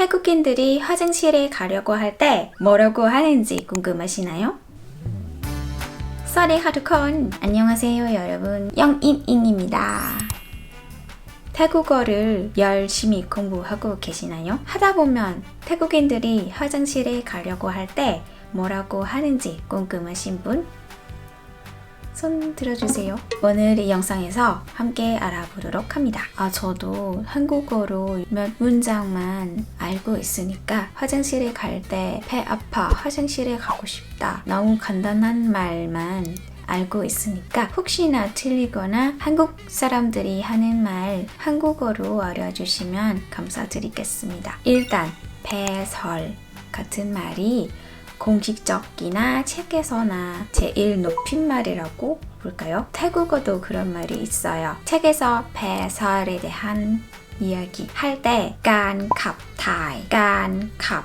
태국인들이 화장실에 가려고 할 때 뭐라고 하는지 궁금하시나요? 써리 하두콘 안녕하세요 여러분 영인인입니다. 태국어를 열심히 공부하고 계시나요? 하다 보면 태국인들이 화장실에 가려고 할 때 뭐라고 하는지 궁금하신 분? 손 들어주세요. 오늘 이 영상에서 함께 알아보도록 합니다. 아, 저도 한국어로 몇 문장만 알고 있으니까 화장실에 갈 때 배 아파, 화장실에 가고 싶다. 너무 간단한 말만 알고 있으니까 혹시나 틀리거나 한국 사람들이 하는 말 한국어로 알려주시면 감사드리겠습니다. 일단 배설 같은 말이 공식적이나 책에서나 제일 높임말이라고 볼까요? 태국어도 그런 말이 있어요. 책에서 배설에 대한 이야기 할 때 간, 갑, 타이, 간, 갑,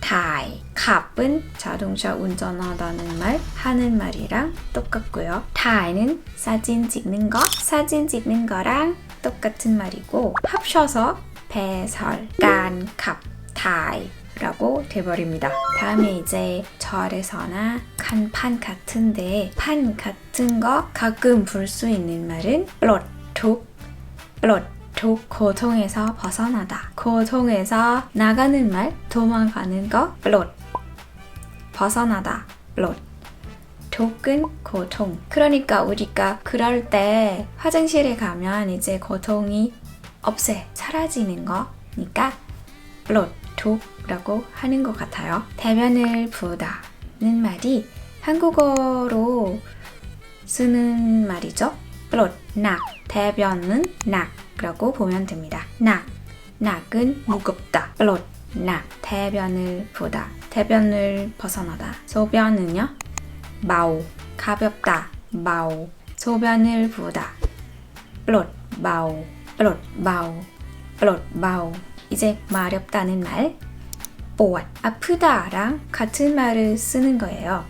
타이. 갑은 자동차 운전하다는 말, 하는 말이랑 똑같고요. 타이는 사진 찍는 거, 사진 찍는 거랑 똑같은 말이고 합쳐서 배설, 간, 갑, 타이. 라고 돼버립니다. 다음에 이제 절에서나 간판 같은데 판 같은 거 가끔 볼 수 있는 말은 플롯, 툭, 플롯, 툭 고통에서 벗어나다. 고통에서 나가는 말, 도망가는 거 플롯, 벗어나다. 플롯. 독은 고통. 그러니까 우리가 그럴 때 화장실에 가면 이제 고통이 없애, 사라지는 거니까 플롯, 독라고 하는 것 같아요. 대변을 부다는 말이 한국어로 쓰는 말이죠. 플롯, 낙, 대변은 낙라고 보면 됩니다. 낙, 낙은 무겁다. 플롯, 낙, 대변을 보다, 대변을 벗어나다. 소변은요, 마오, 가볍다, 마오, 소변을 보다. 플롯, 마오, 플롯, 마오, 플롯, 마오. 이제 마렵다는 말 보왓 아프다랑 같은 말을 쓰는 거예요.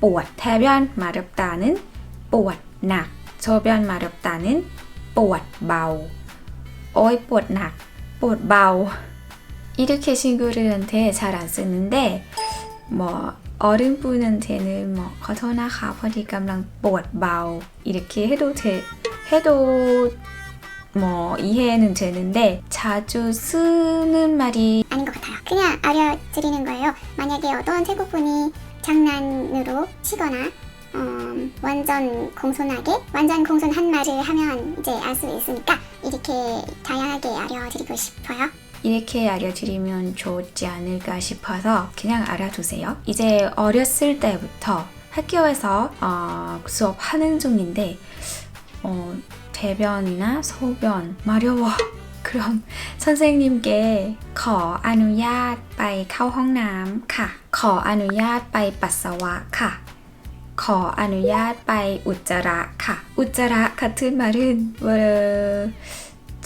보왓 해변 마렵다는 보왓 낙 저변 마렵다는 보왓 바우 어이 보왓 낙 보왓 바우 이렇게 친구들한테 잘 안 쓰는데 뭐 어른분한테는 뭐 거서나 가버리 감랑 보왓 바우 이렇게 해도 돼 해도 뭐 이해는 되는데 자주 쓰는 말이 아닌 것 같아요. 그냥 알려드리는 거예요. 만약에 어떤 태국분이 장난으로 치거나 어, 완전 공손하게 완전 공손한 말을 하면 이제 알 수 있으니까 이렇게 다양하게 알려드리고 싶어요. 이렇게 알려드리면 좋지 않을까 싶어서 그냥 알아두세요. 이제 어렸을 때부터 학교에서 어, 수업하는 중인데 어, 대변이나 소변 마려워 그럼 선생님께 ขออนุญาตไปเข้าห้องน้ำค่ะ ขออนุญาตไปปัสสาวะค่ะ ขออนุญาตไปอุจจาระค่ะ อุจจาระ 같은 말은 뭐,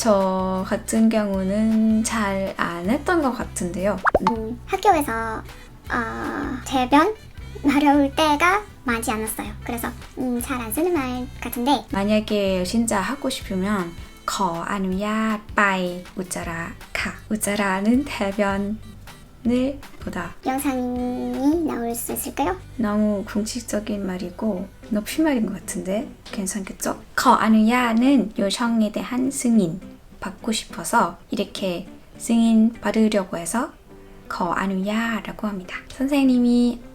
저 같은 경우는 잘 안 했던 것 같은데요. 음, 학교에서 어, 대변 마려울 때가 많지 않았어요. 그래서 음, 잘 안 쓰는 말 같은데 만약에 진짜 하고 싶으면 거 아니야 빠이 우짜라 카 우짜라는 대변을 보다 영상이 나올 수 있을까요? 너무 공식적인 말이고 높임말인 것 같은데 괜찮겠죠? 거 아니야는 요청에 대한 승인 받고 싶어서 이렇게 승인 받으려고 해서 ขออนุญาต 라고 합니다. 선생님이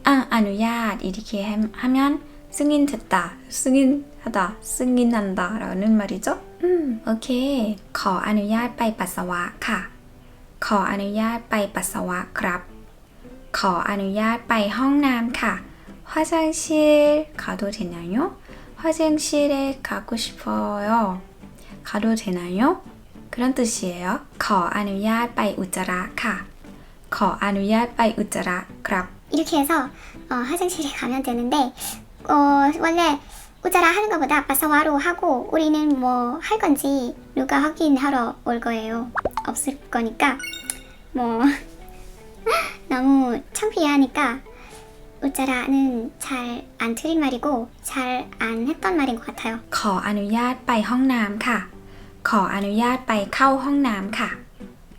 아, อนุญาต 이렇게 함- 하면 승인됐다, 승인하다, 승인한다 라는 말이죠. 음, 오케이. ขออนุญาตไปปัสสาวะค่ะ ขออนุญาตไปปัสสาวะครับ ขออนุญาตไปห้องน้ำค่ะ 화장실 가도 되나요? 화장실에 가고 싶어요. 가도 되나요? 그런 뜻이에요. ขออนุญาตไปอุจจาระค่ะ ขออนุญาตไปอุจจาระครับ 이렇게 해서 어, 화장실에 가면 되는데 어, 원래 우자라 하는 것보다 바사와로 하고 우리는 뭐 할 건지 누가 확인하러 올 거예요. 없을 거니까 뭐 너무 창피하니까 우자라는 잘 안 틀린 말이고 잘 안 했던 말인 것 같아요. ขออนุญาตไปห้องน้ำค่ะ ขออนุญาตไปเข้าห้องน้ำค่ะ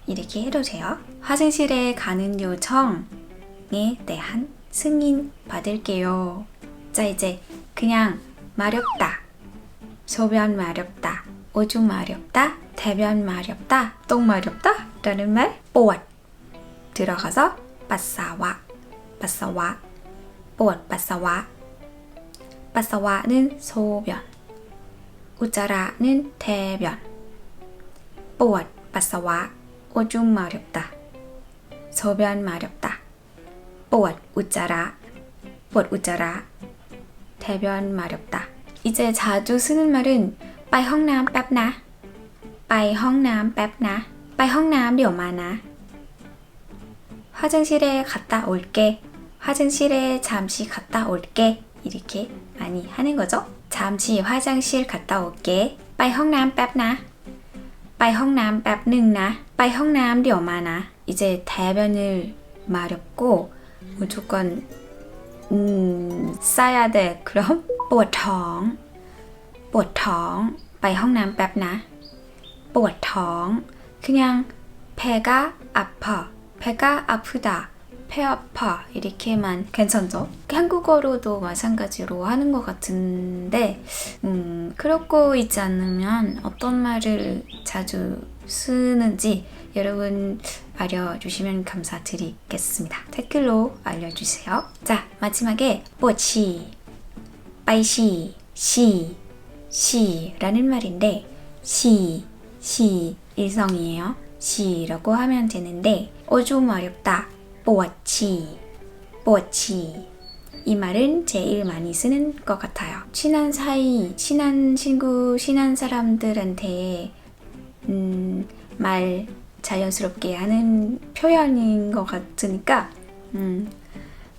이렇게 해도 돼요. 화장실에 가는 요청에 대한 승인 받을게요. 자, 이제 그냥 마렵다. 소변 마렵다. 오줌 마렵다. 대변 마렵다. 똥 마렵다. 라는 말 뽀왓 들어가서 빠싸와 빠싸와 뽀왓 빠싸와 빠싸와는 소변 우짜라는 대변 뽀왓 빠싸와 오줌 마렵다. 소변 마렵다. 뽀왓 우짜라 뽀왓 우짜라 대변 마렵다. 이제 자주 쓰는 말은 빠이 헝남 뺍나 빠이 헝남 뺍나 빠이 헝남 เดี๋ยวมานะ 화장실에 갔다 올게 화장실에 잠시 갔다 올게 이렇게 많이 하는 거죠. 잠시 화장실 갔다 올게 빠이 헝남 뺍나 빠이 헝남 뺍능나 빠이 헝남 เดี๋ยวมานะ 이제 대변을 마렵고 무조건 음, 싸야 돼. 그럼 ปวดท้อง ปวดท้อง ไปห้องน้ำแป๊บนะ ปวดท้อง 그냥 배가 아파. 배가 아프다. 배 아파. 이렇게만 괜찮죠? 한국어로도 마찬가지로 하는 것 같은데, 음, 그렇고 있지 않으면 어떤 말을 자주 쓰는지 여러분 알려주시면 감사드리겠습니다. 댓글로 알려주세요. 자, 마지막에 뽀치, 빠이시, 시, 시라는 말인데 시, 시 일성이에요. 시라고 하면 되는데 오줌 어렵다. 뽀치, 뽀치 이 말은 제일 많이 쓰는 것 같아요. 친한 사이, 친한 친구, 친한 사람들한테 음, 말 자연스럽게 하는 표현인 것 같으니까 음,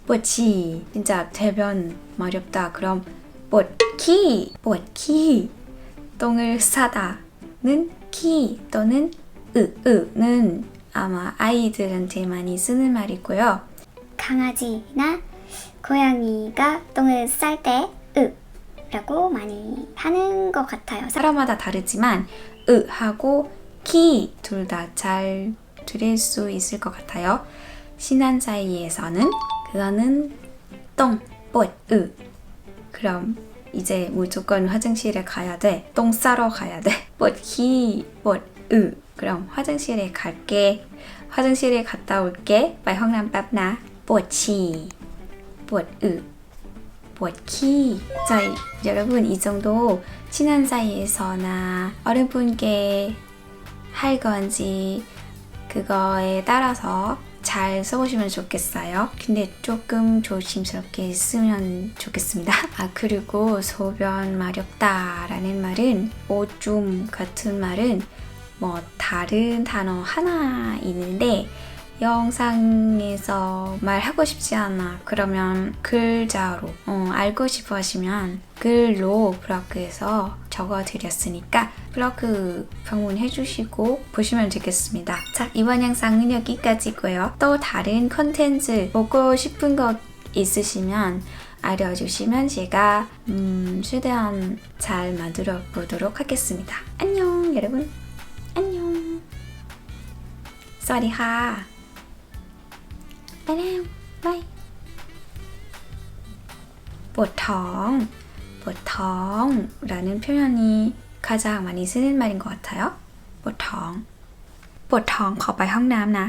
뽀치 진짜 대변 마렵다 그럼 뽀키 뽀키 똥을 싸다는 키 또는 으으는 아마 아이들한테 많이 쓰는 말이고요. 강아지나 고양이가 똥을 쌀때 으라고 많이 하는 것 같아요. 사람마다 다르지만 으하고 키둘다잘 들을 수 있을 것 같아요. 신한 사이에서는 그거는 똥, 뽀, 으. 그럼 이제 무조건 화장실에 가야 돼. 똥 싸러 가야 돼. 뽀키, 뽀, 으. 그럼 화장실에 갈게. 화장실에 갔다 올게. 빨리 황남 빡나. 뽀치, 뽀, 으. 뽀키. 자, 이- 여러분 이 정도 친한 사이에서나 어른분께 할 건지 그거에 따라서 잘 써보시면 좋겠어요. 근데 조금 조심스럽게 쓰면 좋겠습니다. 아, 그리고 소변 마렵다라는 말은 오줌 같은 말은 뭐 다른 단어 하나 있는데 영상에서 말하고 싶지 않아. 그러면 글자로 어, 알고 싶어 하시면 글로 블로그에서 적어드렸으니까 블로그 방문해 주시고 보시면 되겠습니다. 자, 이번 영상은 여기까지고요. 또 다른 컨텐츠 보고 싶은 것 있으시면 알려주시면 제가 음, 최대한 잘 만들어 보도록 하겠습니다. 안녕, 여러분. 안녕. สวัสดีค่ะ ไปแล้วบายปวดท้อง ปวดท้อง 라는 표현이 가장 많이 쓰는 말인 것 같아요. ปวดท้อง ปวดท้องขอไปห้องน้ำนะ